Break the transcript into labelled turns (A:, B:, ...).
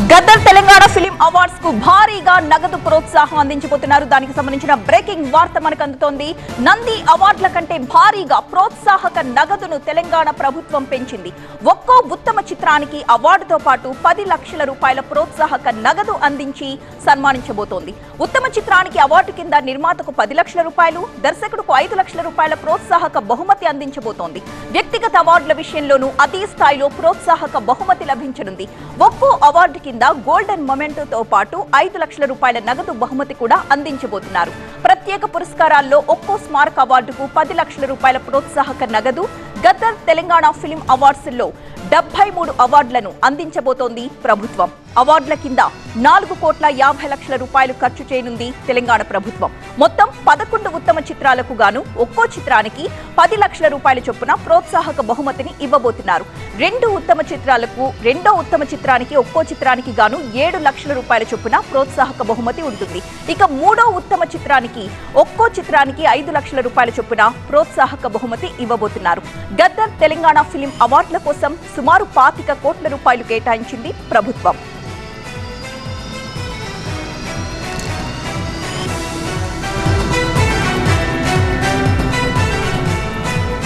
A: Gaddar Telangana film అవార్డ్స్కు భారీగా నగదు ప్రోత్సాహం అందించబోతున్నారు. దానికి సంబంధించిన బ్రేకింగ్ వార్త మనకు అందుతోంది నంది అవార్డుల కంటే భారీగా ప్రోత్సాహక నగదును తెలంగాణ ప్రభుత్వం పెంచింది. ఒక్కో ఉత్తమ చిత్రానికి అవార్డుతో పాటు పది లక్షల రూపాయల ప్రోత్సాహక నగదు అందించి సన్మానించబోతోంది. ఉత్తమ చిత్రానికి అవార్డు కింద నిర్మాతకు పది లక్షల రూపాయలు దర్శకుడుకు ఐదు లక్షల రూపాయల ప్రోత్సాహక బహుమతి అందించబోతోంది. వ్యక్తిగత అవార్డుల విషయంలోనూ అదే స్థాయిలో ప్రోత్సాహక బహుమతి లభించనుంది. ఒక్కో అవార్డు కింద గోల్డెన్ మొమెంటోతో పాటు ఐదు లక్షల రూపాయల నగదు బహుమతి కూడా అందించబోతున్నారు. ప్రత్యేక పురస్కారాల్లో ఒక్కో స్మారక అవార్డుకు పది లక్షల రూపాయల ప్రోత్సాహక నగదు గద్దర్ తెలంగాణ ఫిలిం అవార్డ్స్లో డెబ్బై మూడు అవార్డులను అందించబోతోంది ప్రభుత్వం. అవార్డుల కింద నాలుగు కోట్ల యాభై లక్షల రూపాయలు ఖర్చు చేయనుంది తెలంగాణ ప్రభుత్వం. మొత్తం పదకొండు ఉత్తమ చిత్రాలకు గాను ఒక్కో చిత్రానికి పది లక్షల రూపాయల చొప్పున ప్రోత్సాహక బహుమతిని ఇవ్వబోతున్నారు. రెండు ఉత్తమ చిత్రాలకు రెండో ఉత్తమ చిత్రానికి ఒక్కో చిత్రానికి గాను ఏడు లక్షల రూపాయల చొప్పున ప్రోత్సాహక బహుమతి ఉంటుంది. ఇక మూడో ఉత్తమ చిత్రానికి ఒక్కో చిత్రానికి ఐదు లక్షల రూపాయల చొప్పున ప్రోత్సాహక బహుమతి ఇవ్వబోతున్నారు. గద్దర్ తెలంగాణ ఫిలిం అవార్డుల కోసం సుమారు పాతిక కోట్ల రూపాయలు కేటాయించింది ప్రభుత్వం.